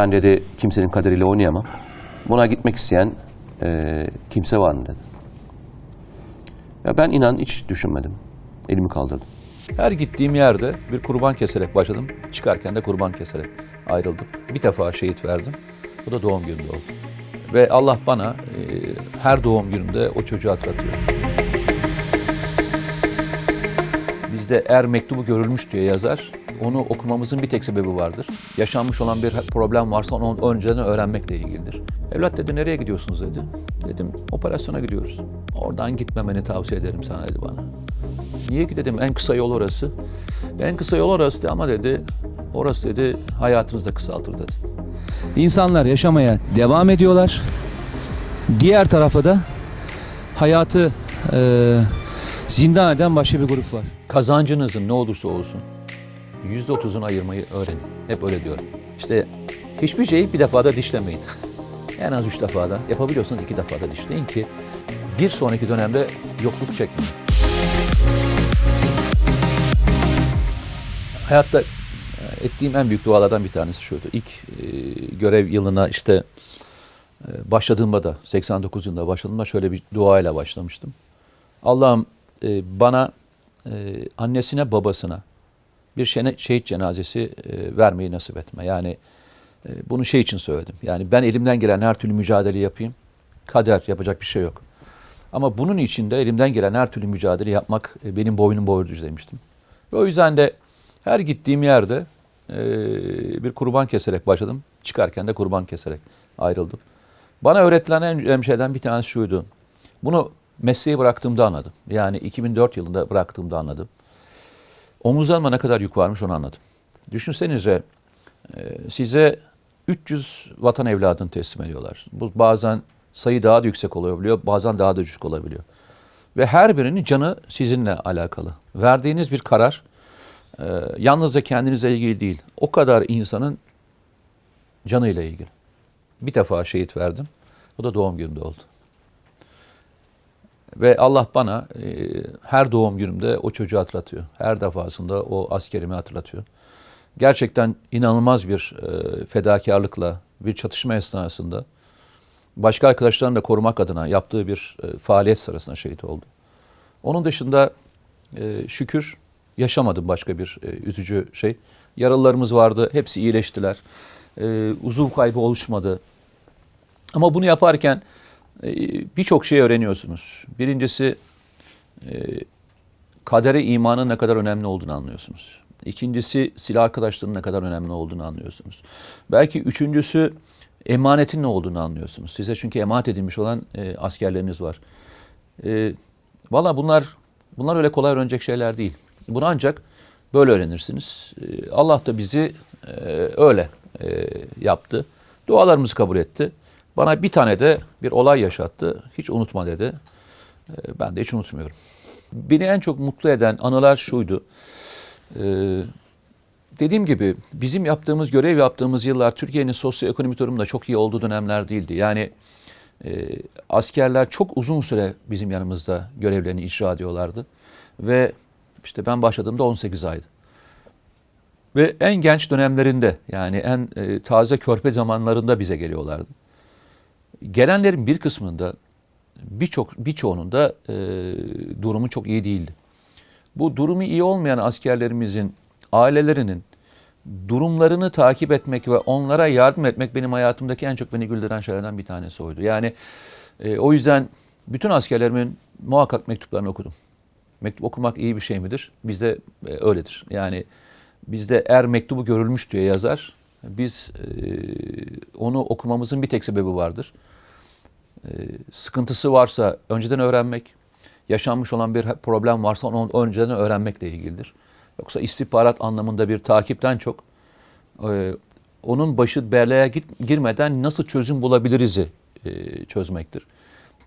Ben dedi kimsenin kaderiyle oynayamam. Buna gitmek isteyen e, kimse var mı dedi. Ya ben inan hiç düşünmedim. Elimi kaldırdım. Her gittiğim yerde bir kurban keserek başladım. Çıkarken de kurban keserek ayrıldım. Bir defa şehit verdim. O da doğum günümde oldu. Ve Allah bana e, her doğum günümde o çocuğu hatırlatıyor. Bizde er mektubu görülmüş diye yazar. Onu okumamızın bir tek sebebi vardır. Yaşanmış olan bir problem varsa onu önceden öğrenmekle ilgilidir. Evlat dedi nereye gidiyorsunuz dedi. Dedim operasyona gidiyoruz. Oradan gitmemeni tavsiye ederim sana dedi bana. Niye ki dedim en kısa yol orası. En kısa yol orası ama dedi orası dedi hayatınızı da kısaltır dedi. İnsanlar yaşamaya devam ediyorlar. Diğer tarafa da hayatı e, zindan eden başka bir grup var. Kazancınızın ne olursa olsun yüzde otuzunu ayırmayı öğrenin. Hep öyle diyorum. İşte hiçbir şeyi bir defada dişlemeyin. En az üç defada, yapabiliyorsanız iki defada dişleyin ki bir sonraki dönemde yokluk çekmeyin. Hayatta e, ettiğim en büyük dualardan bir tanesi şuydu. İlk e, görev yılına işte e, başladığımda da 89 yılında başladığımda şöyle bir duayla başlamıştım. Allah'ım e, bana e, annesine babasına bir şehit cenazesi e, vermeyi nasip etme. Yani e, bunu şey için söyledim. Yani ben elimden gelen her türlü mücadele yapayım. Kader yapacak bir şey yok. Ama bunun için de elimden gelen her türlü mücadele yapmak e, benim boynum boyunca demiştim. Ve o yüzden de her gittiğim yerde bir kurban keserek başladım. Çıkarken de kurban keserek ayrıldım. Bana öğretilen en önemli şeyden bir tanesi şuydu. Bunu mesleği bıraktığımda anladım. Yani 2004 yılında bıraktığımda anladım. Omuzlarıma ne kadar yük varmış onu anladım. Düşünsenize e, size 300 vatan evladını teslim ediyorlar. Bu bazen sayı daha da yüksek olabiliyor, bazen daha da düşük olabiliyor. Ve her birinin canı sizinle alakalı. Verdiğiniz bir karar e, yalnızca kendinize ilgili değil. O kadar insanın canıyla ilgili. Bir defa şehit verdim. O da doğum günümde oldu. Ve Allah bana e, her doğum günümde o çocuğu hatırlatıyor. Her defasında o askerimi hatırlatıyor. Gerçekten inanılmaz bir e, fedakarlıkla bir çatışma esnasında başka arkadaşlarını da korumak adına yaptığı bir e, faaliyet sırasında şehit oldu. Onun dışında e, şükür yaşamadım başka bir e, üzücü şey. Yaralılarımız vardı, hepsi iyileştiler. E, uzuv kaybı oluşmadı. Ama bunu yaparken birçok şey öğreniyorsunuz. Birincisi e, kadere imanın ne kadar önemli olduğunu anlıyorsunuz. İkincisi silah arkadaşlığının ne kadar önemli olduğunu anlıyorsunuz. Belki üçüncüsü emanetin ne olduğunu anlıyorsunuz. Size çünkü emanet edilmiş olan e, askerleriniz var. E, Valla bunlar bunlar öyle kolay öğrenecek şeyler değil. Bunu ancak böyle öğrenirsiniz. E, Allah da bizi e, öyle e, yaptı. Dualarımızı kabul etti. Bana bir tane de bir olay yaşattı. Hiç unutma dedi. E, ben de hiç unutmuyorum. Beni en çok mutlu eden anılar şuydu. E, dediğim gibi bizim yaptığımız, görev yaptığımız yıllar Türkiye'nin sosyoekonomik durumunda çok iyi olduğu dönemler değildi. Yani e, askerler çok uzun süre bizim yanımızda görevlerini icra ediyorlardı. Ve işte ben başladığımda 18 aydı. Ve en genç dönemlerinde yani en e, taze körpe zamanlarında bize geliyorlardı. Gelenlerin bir kısmında birçok birçoğunun da e, durumu çok iyi değildi. Bu durumu iyi olmayan askerlerimizin ailelerinin durumlarını takip etmek ve onlara yardım etmek benim hayatımdaki en çok beni güldüren şeylerden bir tanesi oydu. Yani e, o yüzden bütün askerlerimin muhakkak mektuplarını okudum. Mektup okumak iyi bir şey midir? Bizde e, öyledir. Yani bizde er mektubu görülmüş diye yazar. Biz e, onu okumamızın bir tek sebebi vardır. E, sıkıntısı varsa önceden öğrenmek, yaşanmış olan bir problem varsa onu önceden öğrenmekle ilgilidir. Yoksa istihbarat anlamında bir takipten çok e, onun başı belaya git, girmeden nasıl çözüm bulabiliriz'i e, çözmektir.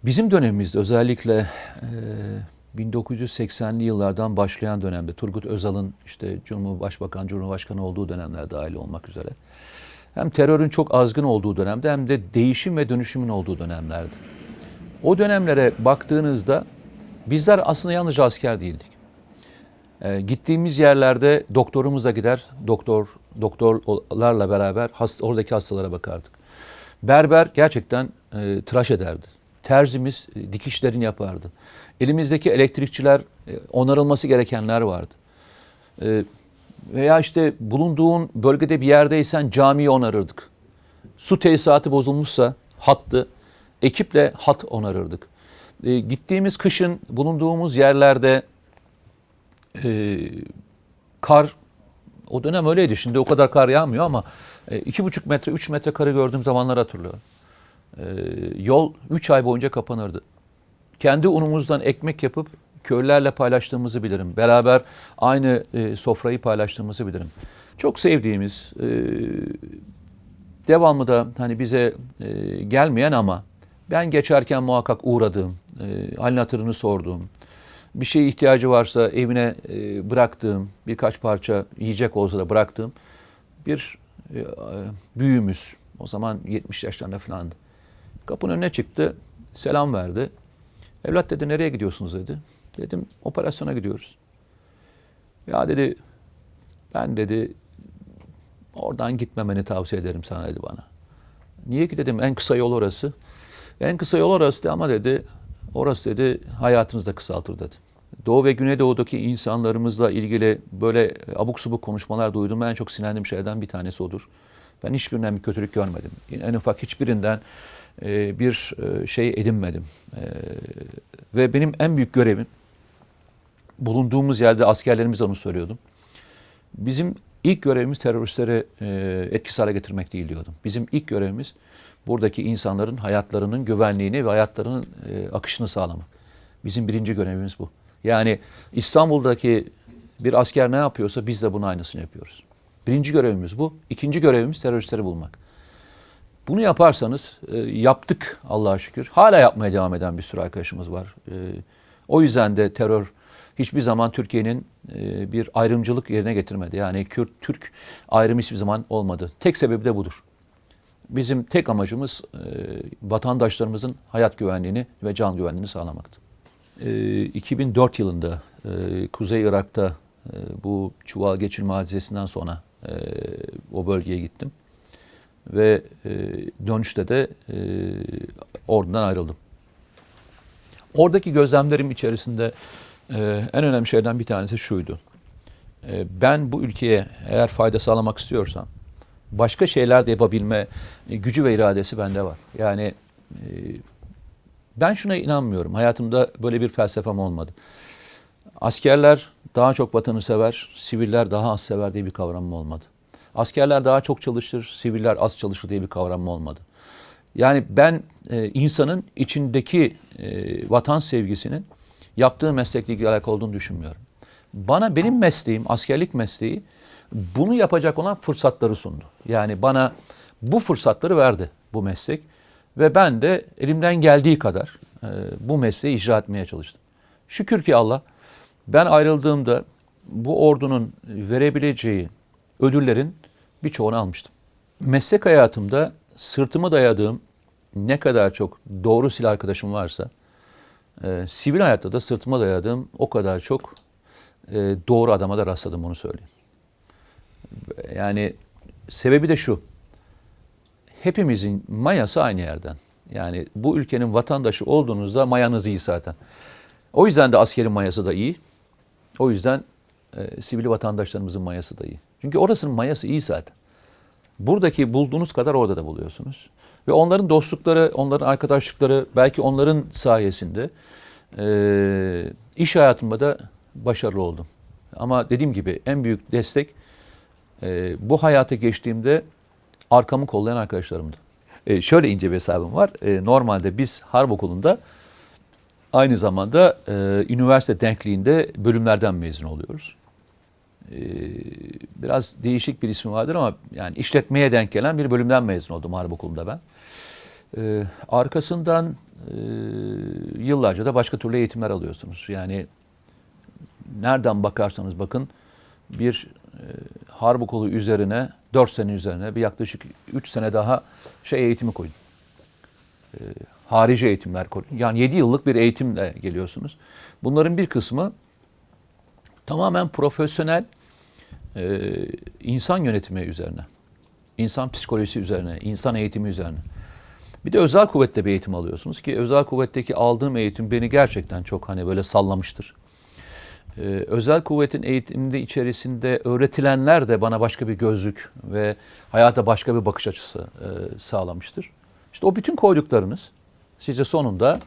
Bizim dönemimizde özellikle e, 1980'li yıllardan başlayan dönemde Turgut Özal'ın işte Cumhurbaşkanı, Cumhurbaşkanı olduğu dönemler dahil olmak üzere hem terörün çok azgın olduğu dönemde hem de değişim ve dönüşümün olduğu dönemlerdi. O dönemlere baktığınızda bizler aslında yalnızca asker değildik. E, gittiğimiz yerlerde doktorumuz da gider, doktor doktorlarla beraber hasta, oradaki hastalara bakardık. Berber gerçekten e, tıraş ederdi. Terzimiz e, dikişlerini yapardı. Elimizdeki elektrikçiler e, onarılması gerekenler vardı. E, veya işte bulunduğun bölgede bir yerdeysen camiyi onarırdık. Su tesisatı bozulmuşsa hattı ekiple hat onarırdık. E, gittiğimiz kışın bulunduğumuz yerlerde e, kar o dönem öyleydi. Şimdi o kadar kar yağmıyor ama e, iki buçuk metre, üç metre karı gördüğüm zamanları hatırlıyorum. E, yol üç ay boyunca kapanırdı. Kendi unumuzdan ekmek yapıp köylülerle paylaştığımızı bilirim. Beraber aynı e, sofrayı paylaştığımızı bilirim. Çok sevdiğimiz, e, devamlı da hani bize e, gelmeyen ama ben geçerken muhakkak uğradığım, e, halini hatırını sorduğum, bir şeye ihtiyacı varsa evine e, bıraktığım, birkaç parça yiyecek olsa da bıraktığım bir e, büyüğümüz. O zaman 70 yaşlarında falandı. Kapının önüne çıktı, selam verdi. Evlat dedi nereye gidiyorsunuz dedi. Dedim operasyona gidiyoruz. Ya dedi ben dedi oradan gitmemeni tavsiye ederim sana dedi bana. Niye ki dedim en kısa yol orası. En kısa yol orası dedi ama dedi orası dedi hayatınızı da kısaltır dedi. Doğu ve Güneydoğu'daki insanlarımızla ilgili böyle abuk subuk konuşmalar duydum. En çok sinirlendiğim şeylerden bir tanesi odur. Ben hiçbirinden bir kötülük görmedim. En ufak hiçbirinden e, bir e, şey edinmedim. E, ve benim en büyük görevim bulunduğumuz yerde askerlerimize onu söylüyordum. Bizim ilk görevimiz teröristleri e, etkisiz hale getirmek değil diyordum. Bizim ilk görevimiz buradaki insanların hayatlarının güvenliğini ve hayatlarının e, akışını sağlamak. Bizim birinci görevimiz bu. Yani İstanbul'daki bir asker ne yapıyorsa biz de bunun aynısını yapıyoruz. Birinci görevimiz bu. İkinci görevimiz teröristleri bulmak. Bunu yaparsanız e, yaptık Allah'a şükür. Hala yapmaya devam eden bir sürü arkadaşımız var. E, o yüzden de terör hiçbir zaman Türkiye'nin e, bir ayrımcılık yerine getirmedi. Yani Kürt, Türk ayrımı hiçbir zaman olmadı. Tek sebebi de budur. Bizim tek amacımız e, vatandaşlarımızın hayat güvenliğini ve can güvenliğini sağlamaktı. E, 2004 yılında e, Kuzey Irak'ta bu çuval geçirme hadisesinden sonra o bölgeye gittim. Ve dönüşte de e, ayrıldım. Oradaki gözlemlerim içerisinde e, en önemli şeylerden bir tanesi şuydu. E, ben bu ülkeye eğer fayda sağlamak istiyorsam başka şeyler de yapabilme e, gücü ve iradesi bende var. Yani e, ben şuna inanmıyorum. Hayatımda böyle bir felsefem olmadı. Askerler daha çok vatanı sever, siviller daha az sever diye bir kavramım olmadı. Askerler daha çok çalışır, siviller az çalışır diye bir kavramım olmadı. Yani ben e, insanın içindeki vatan sevgisinin yaptığı meslekle ilgili alakalı olduğunu düşünmüyorum. Bana benim mesleğim, askerlik mesleği bunu yapacak olan fırsatları sundu. Yani bana bu fırsatları verdi bu meslek ve ben de elimden geldiği kadar e, bu mesleği icra etmeye çalıştım. Şükür ki Allah ben ayrıldığımda bu ordunun verebileceği ödüllerin birçoğunu almıştım. Meslek hayatımda sırtımı dayadığım ne kadar çok doğru silah arkadaşım varsa, e, sivil hayatta da sırtıma dayadığım o kadar çok e, doğru adama da rastladım onu söyleyeyim. Yani sebebi de şu. Hepimizin mayası aynı yerden. Yani bu ülkenin vatandaşı olduğunuzda mayanız iyi zaten. O yüzden de askerin mayası da iyi. O yüzden e, sivil vatandaşlarımızın mayası da iyi. Çünkü orasının mayası iyi zaten. Buradaki bulduğunuz kadar orada da buluyorsunuz. Ve onların dostlukları, onların arkadaşlıkları belki onların sayesinde e, iş hayatımda da başarılı oldum. Ama dediğim gibi en büyük destek e, bu hayata geçtiğimde arkamı kollayan arkadaşlarımdı. E, şöyle ince bir hesabım var. E, normalde biz harp okulunda aynı zamanda e, üniversite denkliğinde bölümlerden mezun oluyoruz. E, biraz değişik bir ismi vardır ama yani işletmeye denk gelen bir bölümden mezun oldum harp okulunda ben. E, arkasından e, yıllarca da başka türlü eğitimler alıyorsunuz. Yani nereden bakarsanız bakın bir e, harp okulu üzerine 4 sene üzerine bir yaklaşık 3 sene daha şey eğitimi koyun. E, harici eğitimler koyun. Yani 7 yıllık bir eğitimle geliyorsunuz. Bunların bir kısmı tamamen profesyonel e, insan yönetimi üzerine, insan psikolojisi üzerine, insan eğitimi üzerine. Bir de özel kuvvette bir eğitim alıyorsunuz ki özel kuvvetteki aldığım eğitim beni gerçekten çok hani böyle sallamıştır. Ee, özel kuvvetin eğitiminde içerisinde öğretilenler de bana başka bir gözlük ve hayata başka bir bakış açısı e, sağlamıştır. İşte o bütün koyduklarınız sizi sonunda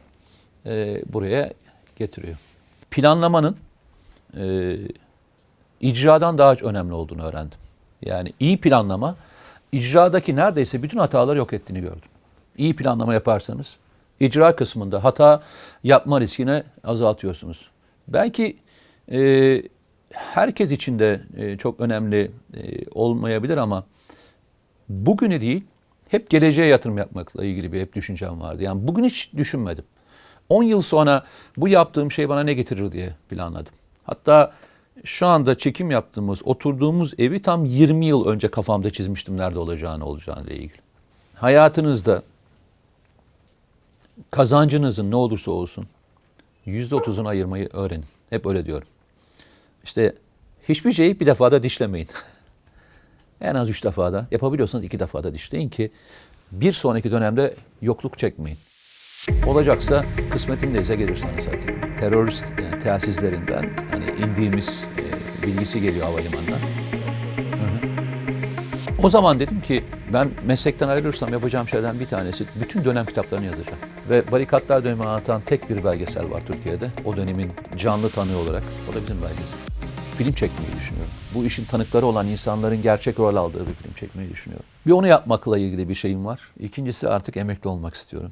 e, buraya getiriyor. Planlamanın e, icradan daha önemli olduğunu öğrendim. Yani iyi planlama icradaki neredeyse bütün hataları yok ettiğini gördüm. İyi planlama yaparsanız icra kısmında hata yapma riskini azaltıyorsunuz. Belki e, herkes için de e, çok önemli e, olmayabilir ama bugünü değil hep geleceğe yatırım yapmakla ilgili bir hep düşüncem vardı. Yani bugün hiç düşünmedim. 10 yıl sonra bu yaptığım şey bana ne getirir diye planladım. Hatta şu anda çekim yaptığımız, oturduğumuz evi tam 20 yıl önce kafamda çizmiştim nerede olacağını olacağını ile ilgili. Hayatınızda kazancınızın ne olursa olsun %30'unu ayırmayı öğrenin. Hep öyle diyorum. İşte hiçbir şeyi bir defada dişlemeyin. en az üç defada, yapabiliyorsanız iki defada dişleyin ki bir sonraki dönemde yokluk çekmeyin. Olacaksa kısmetindeyse gelirseniz zaten. Terörist yani telsizlerinden hani indiğimiz e, bilgisi geliyor havalimanına. O zaman dedim ki ben meslekten ayrılırsam yapacağım şeylerden bir tanesi bütün dönem kitaplarını yazacağım. Ve barikatlar dönemini anlatan tek bir belgesel var Türkiye'de. O dönemin canlı tanığı olarak. O da bizim belgesel. Film çekmeyi düşünüyorum. Bu işin tanıkları olan insanların gerçek rol aldığı bir film çekmeyi düşünüyorum. Bir onu yapmakla ilgili bir şeyim var. İkincisi artık emekli olmak istiyorum.